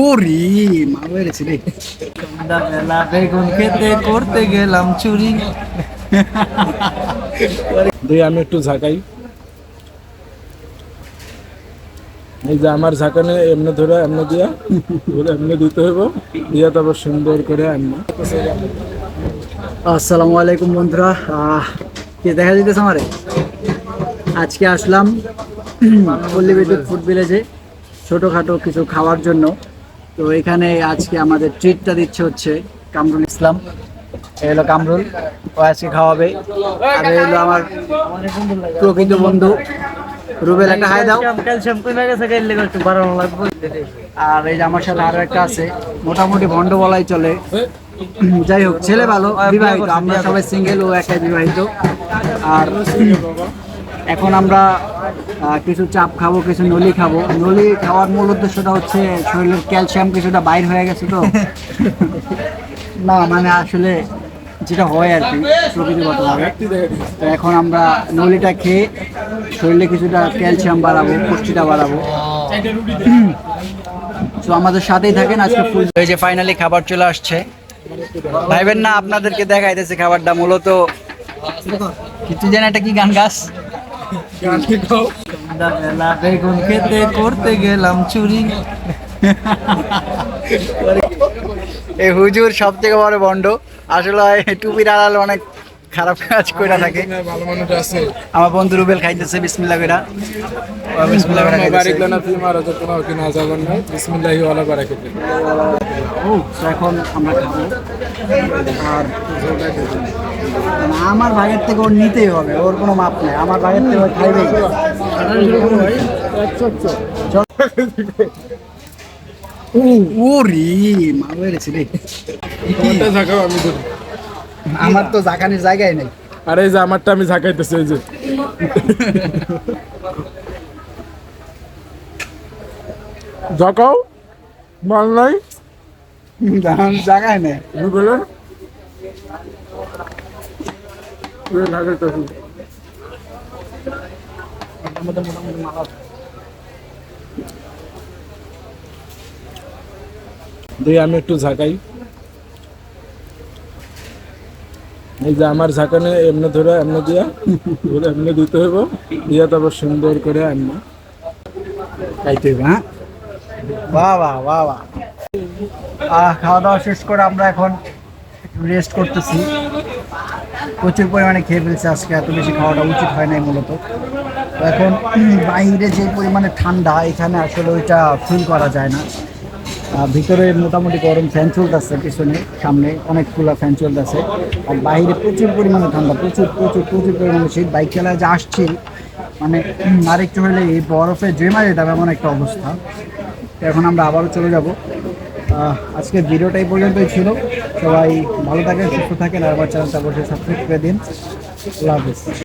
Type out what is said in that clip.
ওরে মা বেড়েছে রে। সন্ধ্যাবেলা বেগুন খেতে করতে গেলাম চুরি। দিয়ে আমি একটু ঝাঁকাই। এই যে আমার ঝাঁকানে এমনি ধরে এমনি দিয়া ধরে এমনি দিতে হইব দিয়া তারপর সুন্দর করে এমনি আসসালামু আলাইকুম বন্ধুরা। আহ, কে দেখা যেতেছে আমারে? আজকে আসলাম পল্লী বিদ্যুৎ ফুড ভিলেজে ছোটোখাটো কিছু খাওয়ার জন্য। তো এখানে আজকে আমাদের ট্রিটটা দিচ্ছে হচ্ছে কামরুল ইসলাম। এ হলো কামরুল ও আজকে খাওয়াবে। আর এ হলো আমার প্রকৃত বন্ধু। রুবেল একটা হাই দাও। আর এই যে আমার সাথে আরও একটা আছে মোটামুটি ভন্ড বলাই চলে। যাই হোক ছেলে ভালো বিবাহিত। আমরা সবাই সিঙ্গেল ও একাই বিবাহিত। আর এখন আমরা কিছু চাপ খাব কিছু নলি খাব। নলি খাওয়ার মূল উদ্দেশ্যটা হচ্ছে শরীরের ক্যালসিয়াম কিছুটা বাইর হয়ে গেছে তো। না মানে আসলে যেটা হয় আর কি প্রকৃতিগতভাবে। তো এখন আমরা নলিটা খেয়ে শরীরে কিছুটা ক্যালসিয়াম বাড়াবো পুষ্টিটা বাড়াবো। তো আমাদের সাথেই থাকেন আজকে ফুল এই যে ফাইনালি খাবার চলে আসছে। ভাইবেন না আপনাদেরকে দেখাইতেছে খাবারটা মূলত কিছু যেন একটা কি গান গাছ? সন্ধ্যাবেলা বেগুন খেতে করতে গেলাম চুরি। এই হুজুর সব থেকে বড় বন্ড। আসলে টুপির আড়াল অনেক খারাপ কাজ করে থাকে। ভালো মানুষ আছে আমার বন্ধু রুবেল খাইতেছে বিসমিল্লা কইরা। ও বিসমিল্লা কইরা খাইতেছে। বাড়িতে না তুমি মারা তো কোনো কি না যাবেন না। বিসমিল্লাহি ওয়ালা বারাকাতুহু। ও তো এখন আমরা খাব। আর আমার ভাগের থেকে ওর নিতেই হবে ওর কোনো মাপ নেই। আমার ভাগের থেকে ওর খাইবেই। আমার তো জাকানির জায়গায় নেই। আরে এই যে আমারটা আমি ঝাঁকাইতেছি এই যে। ঝাঁকাও? মাল নাই? জায়গায় নেই। দিয়ে আমি একটু ঝাঁকাই। এই যে আমার ঝাঁকানে এমনি ধরে এমনি দিয়া ধরে এমনি দিতে হইব। দিয়া তারপর সুন্দর করে এমনি খাইতে হবে হ্যাঁ? বাহ বাহ বাহ বাহ। খাওয়া দাওয়া শেষ করে আমরা এখন রেস্ট করতেছি। প্রচুর পরিমাণে খেয়ে ফেলছে আজকে, এত বেশি খাওয়াটা উচিত হয় নাই মূলত। এখন বাইরে যে পরিমাণে ঠান্ডা, এখানে আসলে ওইটা ফিল করা যায় না। ভিতরে মোটামুটি গরম ফ্যান চলতেছে, পিছনে, সামনে অনেকগুলো ফ্যান চলতেছে। আর বাইরে প্রচুর পরিমাণে ঠান্ডা, প্রচুর প্রচুর প্রচুর পরিমাণে শীত। বাইক চালায় যে আসছি মানে আরেকটু হলে এই বরফে জমা যেতে হবে এমন একটা অবস্থা। এখন আমরা আবারও চলে যাব। আজকের ভিডিওটাই পর্যন্তই ছিল। সবাই ভালো থাকেন, সুস্থ থাকেন, আর আমার চ্যানেলটা অবশ্যই সাবস্ক্রাইব করে দিন। আল্লাহ হাফিজ।